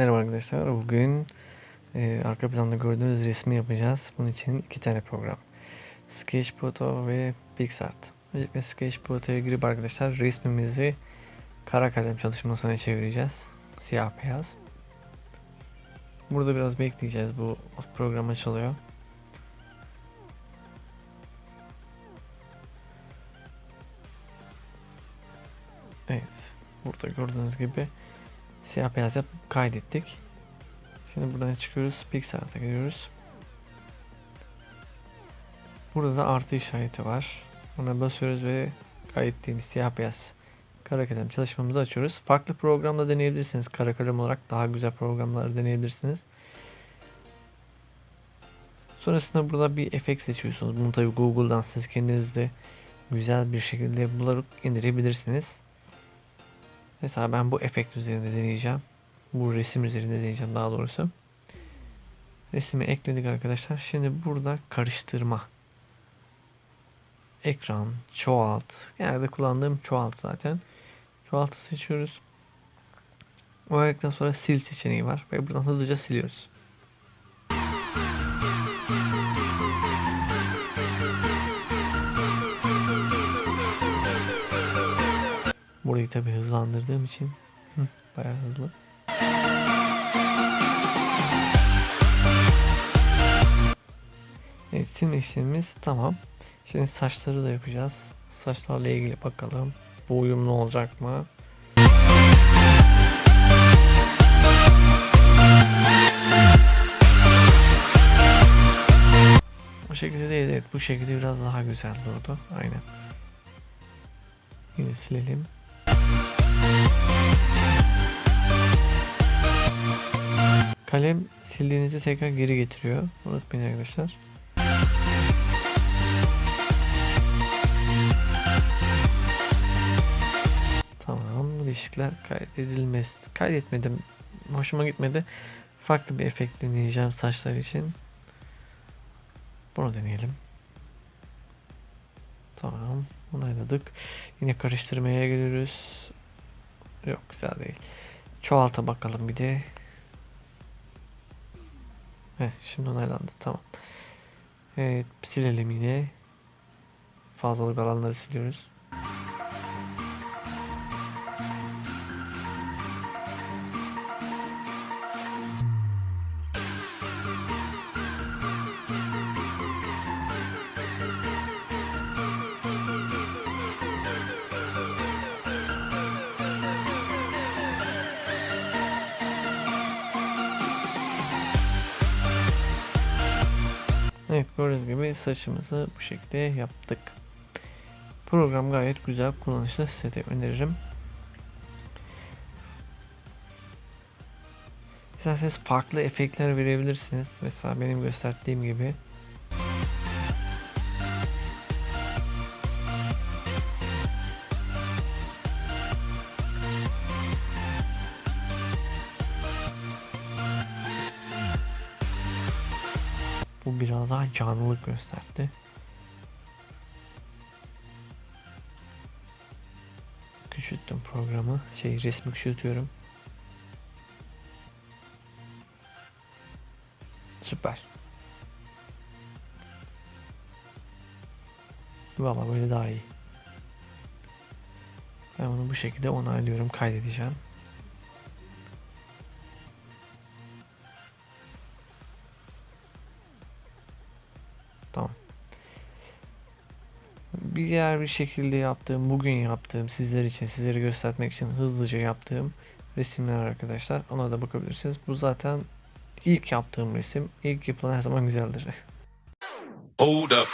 Merhaba arkadaşlar. Bugün e, arka planda gördüğünüz resmi yapacağız. Bunun için iki tane program. Sketchphoto ve PixArt. Öncelikle Sketchphoto'ya girip arkadaşlar resmimizi kara kalem çalışmasına çevireceğiz. Siyah beyaz. Burada biraz bekleyeceğiz. Bu program açılıyor. Evet. Burada gördüğünüz gibi siyah beyaz yap kaydettik. Şimdi buradan çıkıyoruz. Pixart'a giriyoruz. Burada da artı işareti var. Ona basıyoruz ve kaydettiğimiz siyah beyaz kara kalem çalışmamızı açıyoruz. Farklı programda deneyebilirsiniz. Kara kalem olarak daha güzel programlar deneyebilirsiniz. Sonrasında burada bir efekt seçiyorsunuz. Bunu tabi Google'dan siz kendiniz de güzel bir şekilde bularak indirebilirsiniz. Mesela ben bu efekt üzerinde deneyeceğim. Bu resim üzerinde deneyeceğim daha doğrusu. Resmi ekledik arkadaşlar. Şimdi burada karıştırma. Ekran, çoğalt. Genelde kullandığım çoğalt zaten. Çoğaltı seçiyoruz. O ayaktan sonra sil seçeneği var. Ve buradan hızlıca siliyoruz. Burayı tabi hızlandırdığım için bayağı hızlı. Evet silme işlemimiz tamam. Şimdi saçları da yapacağız. Saçlarla ilgili bakalım. Bu uyumlu olacak mı? Bu şekilde değil evet bu şekilde biraz daha güzel durdu. Aynen. Yine silelim. Kalem sildiğinizi tekrar geri getiriyor. Unutmayın arkadaşlar. Tamam. Değişiklikler kaydedilmez. Kaydetmedim. Hoşuma gitmedi. Farklı bir efekt deneyeceğim saçlar için. Bunu deneyelim. Tamam. Onayladık. Yine karıştırmaya geliyoruz. Yok güzel değil. Çoğalta bakalım bir de. Heh, şimdi onaylandı. Tamam. Evet silelim yine. Fazlalık alanları siliyoruz. Evet gördüğünüz gibi saçımızı bu şekilde yaptık. Program gayet güzel kullanışlı size de öneririm. İsterseniz farklı efektler verebilirsiniz. Mesela benim gösterdiğim gibi. Bu biraz daha canlılık gösterdi. Küçülttüm programı. Şey resmi küçültüyorum. Süper. Valla böyle daha iyi. Ben bunu bu şekilde onaylıyorum, kaydedeceğim. Tamam. Bir diğer bir şekilde yaptığım, bugün yaptığım, sizler için, sizlere göstermek için hızlıca yaptığım resimler arkadaşlar. Ona da bakabilirsiniz. Bu zaten ilk yaptığım resim. İlk yapılan her zaman güzeldir. Hold up.